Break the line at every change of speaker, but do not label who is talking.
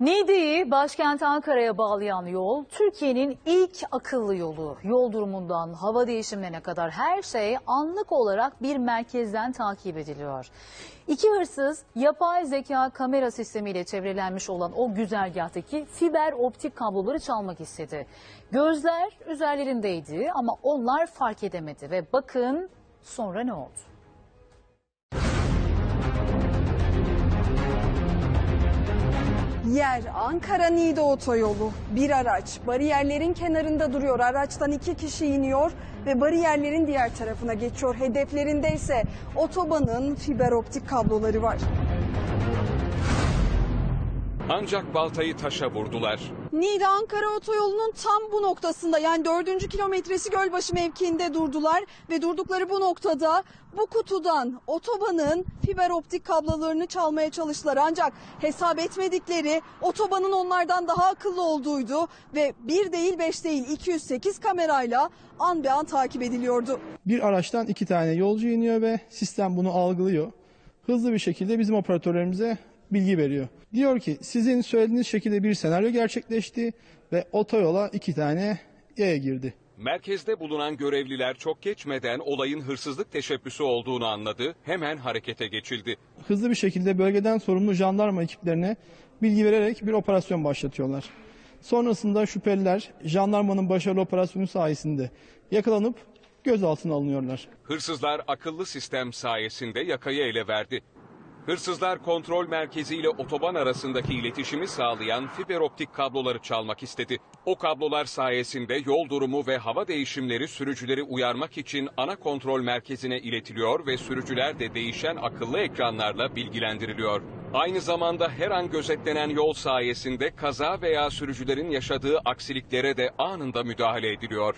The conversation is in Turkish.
Niğde'yi başkent Ankara'ya bağlayan yol Türkiye'nin ilk akıllı yolu. Yol durumundan hava değişimlerine kadar her şey anlık olarak bir merkezden takip ediliyor. İki hırsız yapay zeka kamera sistemiyle çevrelenmiş olan o güzergahtaki fiber optik kabloları çalmak istedi. Gözler üzerlerindeydi ama onlar fark edemedi ve bakın sonra ne oldu?
Yer Ankara Niğde otoyolu. Bir araç bariyerlerin kenarında duruyor. Araçtan iki kişi iniyor ve bariyerlerin diğer tarafına geçiyor. Hedeflerinde ise otobanın fiber optik kabloları var.
Ancak baltayı taşa vurdular.
Niğde Ankara otoyolunun tam bu noktasında yani dördüncü kilometresi Gölbaşı mevkiinde durdular ve durdukları bu noktada bu kutudan otobanın fiber optik kablolarını çalmaya çalıştılar. Ancak hesap etmedikleri otobanın onlardan daha akıllı olduğuydu ve bir değil beş değil 208 kamerayla an be an takip ediliyordu.
Bir araçtan iki tane yolcu iniyor ve sistem bunu algılıyor. Hızlı bir şekilde bizim operatörlerimize bilgi veriyor. Diyor ki sizin söylediğiniz şekilde bir senaryo gerçekleşti ve otoyola iki tane yaya girdi.
Merkezde bulunan görevliler çok geçmeden olayın hırsızlık teşebbüsü olduğunu anladı. Hemen harekete geçildi.
Hızlı bir şekilde bölgeden sorumlu jandarma ekiplerine bilgi vererek bir operasyon başlatıyorlar. Sonrasında şüpheliler jandarmanın başarılı operasyonu sayesinde yakalanıp gözaltına alınıyorlar.
Hırsızlar akıllı sistem sayesinde yakayı ele verdi. Hırsızlar kontrol merkezi ile otoban arasındaki iletişimi sağlayan fiber optik kabloları çalmak istedi. O kablolar sayesinde yol durumu ve hava değişimleri sürücüleri uyarmak için ana kontrol merkezine iletiliyor ve sürücüler de değişen akıllı ekranlarla bilgilendiriliyor. Aynı zamanda her an gözetlenen yol sayesinde kaza veya sürücülerin yaşadığı aksiliklere de anında müdahale ediliyor.